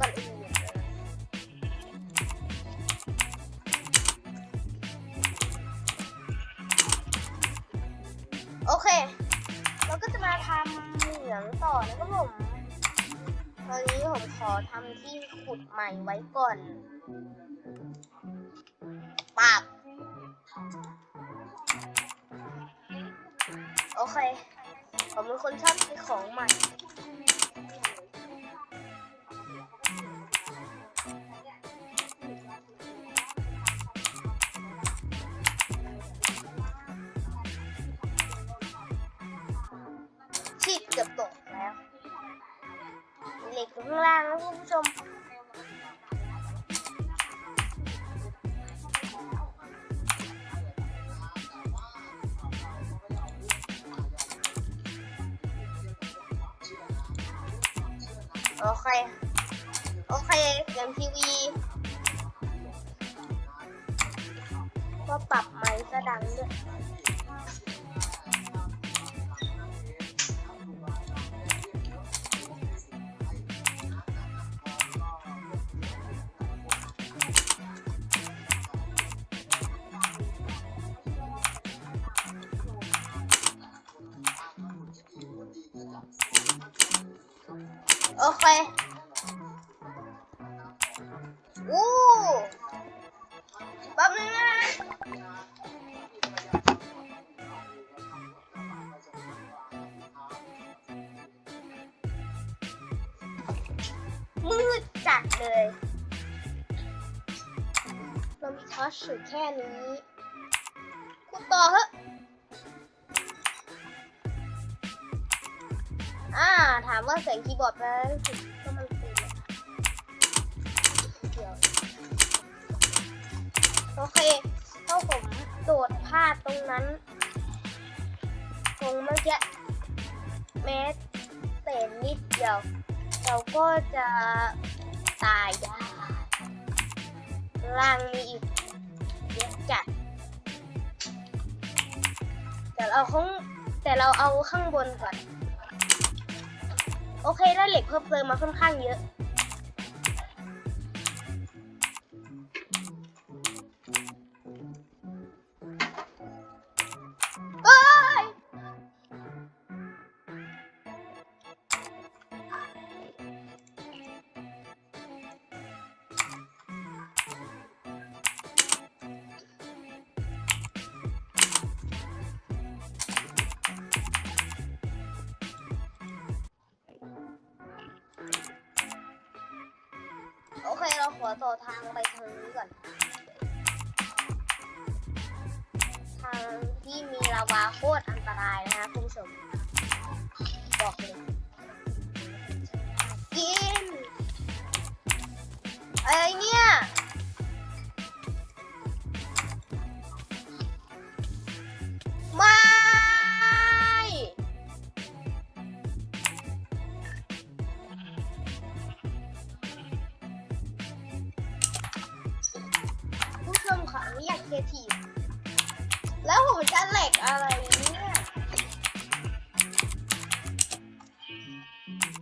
ก่อนอื่นโอเค เราก็จะมาทำเหมืองต่อนะครับผม ตอนนี้ผมขอทำที่ขุดใหม่ไว้ก่อนปากโอเค ผมเป็นคนชอบใช้อของใหม่ โอเค โอเคเสียงทีวีก็ปรับไมค์ก็ดังด้วย โอเคอู้แป๊บนึงนะมืดจัดเลยเรามีทอชอยู่แค่นี้ กูต่อเหอะ ถามว่าเสียงคีย์บอร์ดมันสึกก็มันตีเดี๋ยวโอเคถ้าผมโดดพลาดตรงนั้น ตรงเมื่อกี้แม้แต่นิดเดียว เราก็จะตายได้ล่างมีอีกเยอะจัดแต่เราข้างแต่เราเอาข้างบนก่อน โอเคได้เหล็กเพิ่มเติมมาค่อนข้างเยอะ ต่อทางไปทางนี้ก่อน ทางที่มีลาวาโคตรอันตรายนะคะคุณผู้ชมบอกเลย ค่ะนี่อยากเคทีฟแล้วผมจะเหล็กอะไรเนี่ย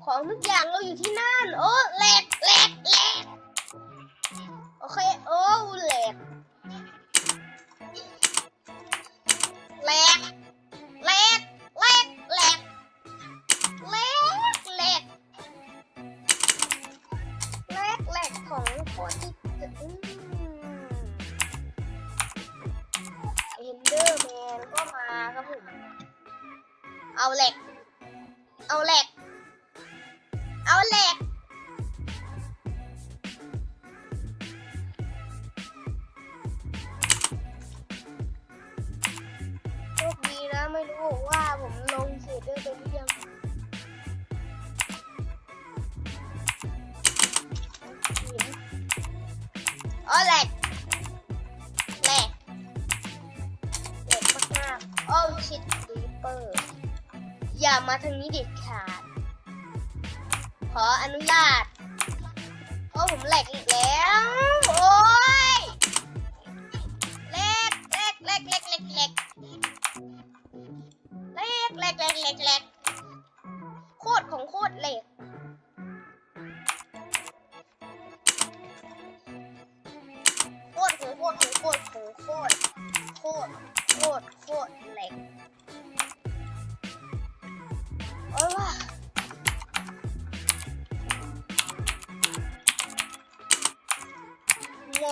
ของทุกอย่างเราอยู่ที่นั่น โอ้เหล็กเหล็กเหล็กโอเค โอ้เหล็กเหล็ก เอาเหล็กเอาเหล็กเอาเหล็กโชคดีนะไม่รู้ว่าผมลงเสียด้วยไปหรือยังหินอ๋อแหลกแหลกแหลกมากๆโอ้ชิดรีเปอร์ อย่ามาทางนี้เด็ดขาด ขออนุญาตโอ้ผมแหลกอีกแล้ว โอ้ยแหลกแหลกแหลกแหลกแหลกแหลกแหลกแหลกแหลกแหลกแหลกโคตรของโคตรแหลกโคตรของโคตรของโคตรโคตรโคตรโคตรโคตรแหลก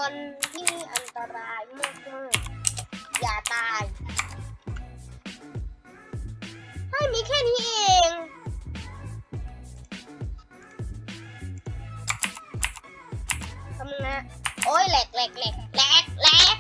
คนที่อันตรายมากมากอย่าตายให้มีแค่นี้เองทำนะ โอ้ยแหลกแหลกแหลกแหลกแหลก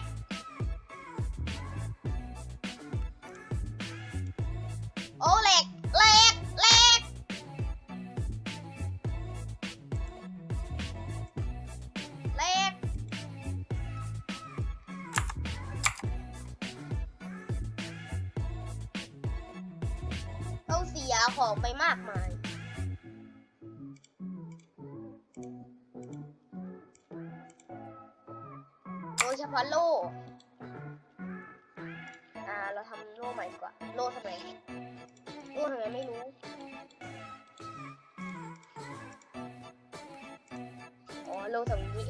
ต้องเสียของไปมากมาย โดยเฉพาะโล่ อ่า เราทำโล่ใหม่ดีกว่า โล่ทำไมโล่ทำไมไม่รู้อ๋อโล่ทำนี้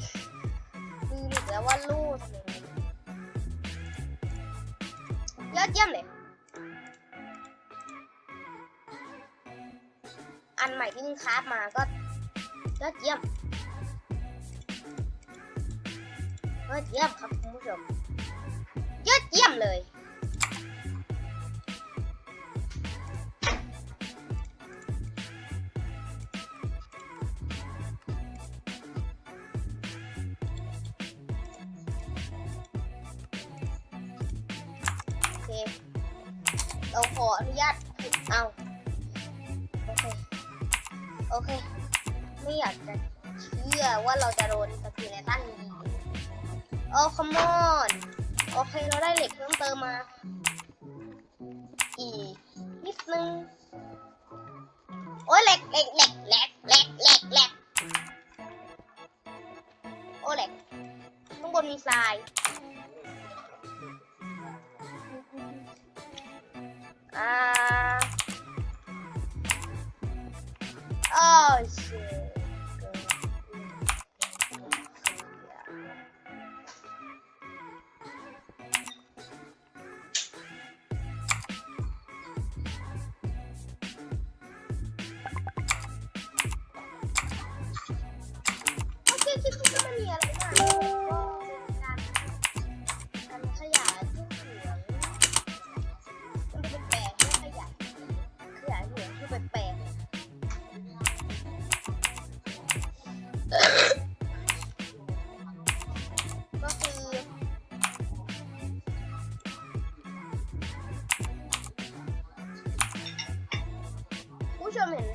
ลืมอีกแล้วว่าโล่ทำไมยอดเยี่ยมเลย ยิงคราฟมาก็ยอดเยี่ยมยอดเยี่ยมครับคุณผู้ชมยอดเยี่ยมเลยโอเคเราขออนุญาตเอาโอเค โอเค ไม่อยากจะเชื่อว่าเราจะโดนสกิลในตั้นยิงโอ้คอมอนโอเคเราได้เหล็กเพิ่มเติมมา อีกนิดนึง โอ้ยเหล็กเหล็กเหล็กเหล็ก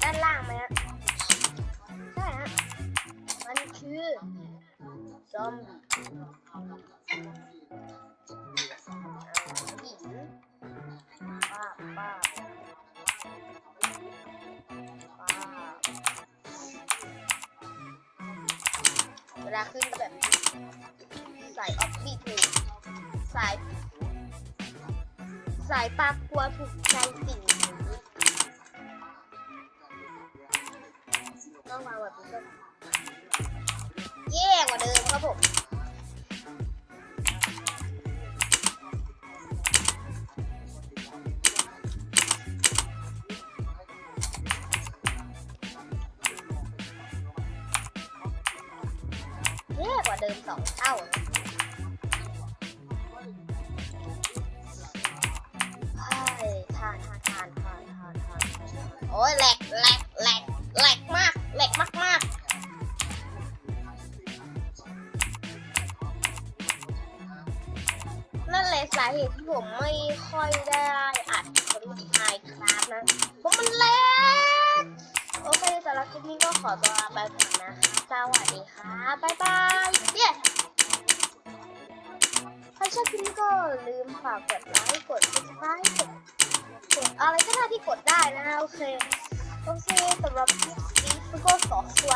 ด้านล่างไหมฮะใช่ฮะมันคือซอมดินป้าป้าป้าเวลาขึ้นก็แบบสายออฟบีถูสาย สายปากกลัวถูกใจสิ่งนี้ ต้องวาแบบนี้ก็แย่กว่าเดิมครับผมแย่กว่าเดิมสองเท่านะเฮ้ยทานทานทานทานทานทาโอ้ยแหลกแหลกแหลกแหลกมาก ผมไม่ค่อยได้อัดคลิปไฮครับนะเพราะมันแหลกโอเคสำหรับคลิปนี้ก็ขอตัวลาไปก่อนนะคะสวัสดีค่ะบ๊ายบายเย้ชอบคลิปนี้ก็ลืมฝากกดไลค์กดติดตามกดกดอะไรก็ได้ที่กดได้นะโอเคโอเคสำหรับคลิปนี้ก็ขอตัว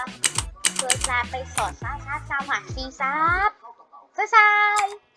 เพื่อลาไปสอนซาซาซาหวัดดีซับบ๊ายบาย